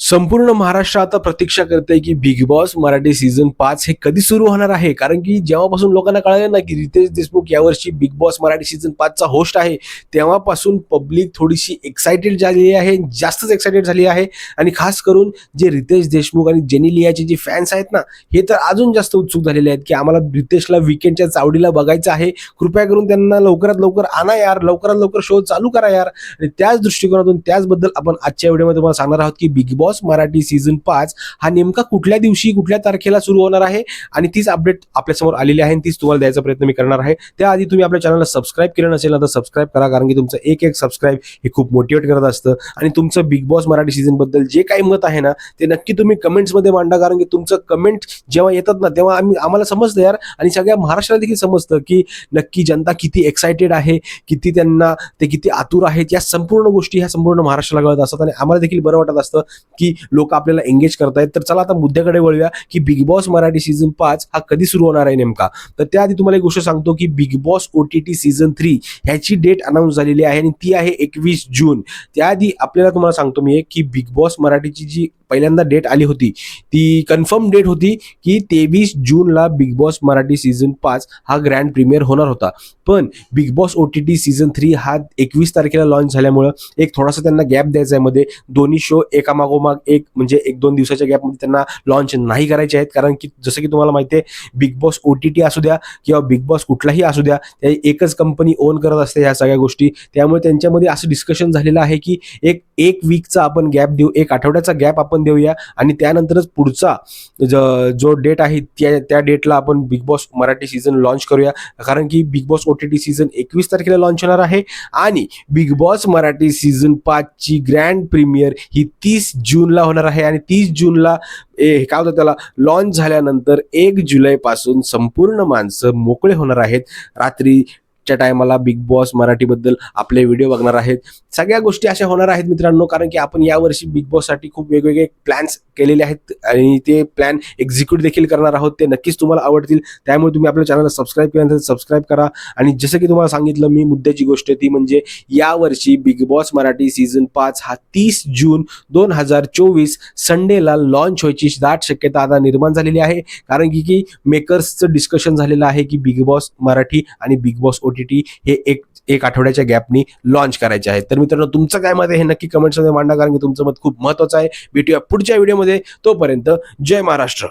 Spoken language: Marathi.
संपूर्ण महाराष्ट्र आता प्रतीक्षा करते की बिग बॉस मराठी सीझन पाच हे कधी सुरू होणार आहे? कारण की जेव्हापासून लोकांना कळलं ना की रितेश देशमुख यावर्षी बिग बॉस मराठी सीझन पाचचा होस्ट आहे तेव्हापासून पब्लिक थोडीशी एक्सायटेड झालेली आहे जास्तच एक्सायटेड झाली आहे. आणि खास करून जे रितेश देशमुख आणि जेनी लियाचे जे फॅन्स आहेत ना हे तर अजून जास्त उत्सुक झालेले आहेत की आम्हाला रितेशला विकेंडच्या चावडीला बघायचं आहे. कृपया करून त्यांना लवकरात लवकर आणा यार लवकरात लवकर शो चालू करा यार. आणि त्याच दृष्टिकोनातून त्याचबद्दल आपण आजच्या व्हिडिओमध्ये तुम्हाला सांगणार आहोत की बिग बॉस मराठी सीझन पाच हा नेमका कुठल्या दिवशी कुठल्या तारखेला सुरू होणार आहे? आणि तीच अपडेट आपल्यासमोर आलेली आहे आणि तीच तुम्हाला द्यायचा प्रयत्न मी करणार आहे. त्याआधी तुम्ही आपल्या चॅनलला सबस्क्राईब केलं नसेल ना तर सबस्क्राईब करा कारण की तुमचं एक एक सबस्क्राईब हे खूप मोटिवेट करत असतं. आणि तुमचं बिग बॉस मराठी सीझनबद्दल जे काही मत आहे ना ते नक्की तुम्ही कमेंट्समध्ये मांडा कारण की तुमचं कमेंट जेव्हा येतात ना तेव्हा आम्ही आम्हाला समजतं यार. आणि सगळ्या महाराष्ट्राला देखील समजतं की नक्की जनता किती एक्सायटेड आहे किती त्यांना ते किती आतुर आहेत या संपूर्ण गोष्टी ह्या संपूर्ण महाराष्ट्राला कळत असतात आणि आम्हाला देखील बरं वाटत असतं. की लोक आपल्याला एंगेज करतायत. तर चला आता मुद्द्याकडे वळूया की बिग बॉस मराठी सीझन पाच हा कधी सुरू होणार आहे नेमका? तर त्याआधी तुम्हाला एक गोष्ट सांगतो की Bigg Boss O T T season three ह्याची डेट अनाऊन्स झालेली आहे आणि ती आहे एकवीस जून. त्याआधी आपल्याला तुम्हाला सांगतो मी एक की बिग बॉस मराठीची जी पहिल्यांदा डेट आली होती. ती कन्फर्म डेट होती की तेवीस जूनला बिग बॉस मराठी सीझन पाच हा ग्रँड प्रीमियर होणार होता. पण Bigg Boss O T T season three हा एकवीस तारखेला लॉन्च झाल्यामुळं एक थोडासा त्यांना गॅप द्यायचा आहे मध्ये. दोन्ही शो एकामागोमाग एक म्हणजे एक दोन दिवसाच्या गॅपमध्ये त्यांना लॉन्च नाही करायचे आहेत. कारण की जसं की तुम्हाला माहिती आहे Bigg Boss O T T असू द्या किंवा बिग बॉस कुठलाही असू द्या एकच कंपनी ओन करत असते ह्या सगळ्या गोष्टी. त्यामुळे त्यांच्यामध्ये असं डिस्कशन झालेलं आहे की एक एक वीकचा आपण गॅप देऊ एक आठवड्याचा गॅप आपण देऊया आणि त्यानंतरच पुढचा ज- जो डेट आहे त्या त्या डेटला आपण Bigg Boss Marathi season launch करूया. कारण की Bigg Boss O T T season एकवीस तारखेला लॉन्च होणार आहे आणि बिग बॉस मराठी सीझन पाचची ग्रँड प्रीमियर ही तीस जूनला होणार आहे आणि तीस जूनला ए काय होतं त्याला? लॉन्च झाल्यानंतर एक जुलैपासून संपूर्ण माणसं मोकळे होणार आहेत. रात्री आजच्या टायमाला बिग बॉस मराठीबद्दल आपले व्हिडिओ बघणार आहेत. सगळ्या गोष्टी अशा होणार आहेत मित्रांनो कारण की आपण यावर्षी बिग बॉससाठी खूप वेगवेगळे प्लॅन्स केलेले आहेत आणि ते प्लॅन एक्झिक्यूट देखील करणार आहोत. ते नक्कीच तुम्हाला आवडतील. त्यामुळे तुम्ही आपल्या चॅनलला सबस्क्राईब केल्यानंतर सबस्क्राईब करा. आणि जसं की तुम्हाला सांगितलं मी मुद्द्याची गोष्ट ती म्हणजे यावर्षी बिग बॉस मराठी सीझन पाच हा तीस जून दोन हजार चोवीस संडेला लॉन्च व्हायची दाट शक्यता आता निर्माण झालेली आहे. कारण की की मेकर्सचं डिस्कशन झालेलं आहे की बिग बॉस मराठी आणि बिग बॉस ओ ओटीटी हे एक एक आठवड्याच्या गॅपनी लॉन्च करायचे आहेत. तर मित्रांनो तुमचं काय मत आहे हे नक्की कमेंट्समध्ये मांडा कारण की तुमचं मत खूप महत्वाचं आहे. भेटूया पुढच्या व्हिडिओमध्ये तोपर्यंत जय महाराष्ट्र.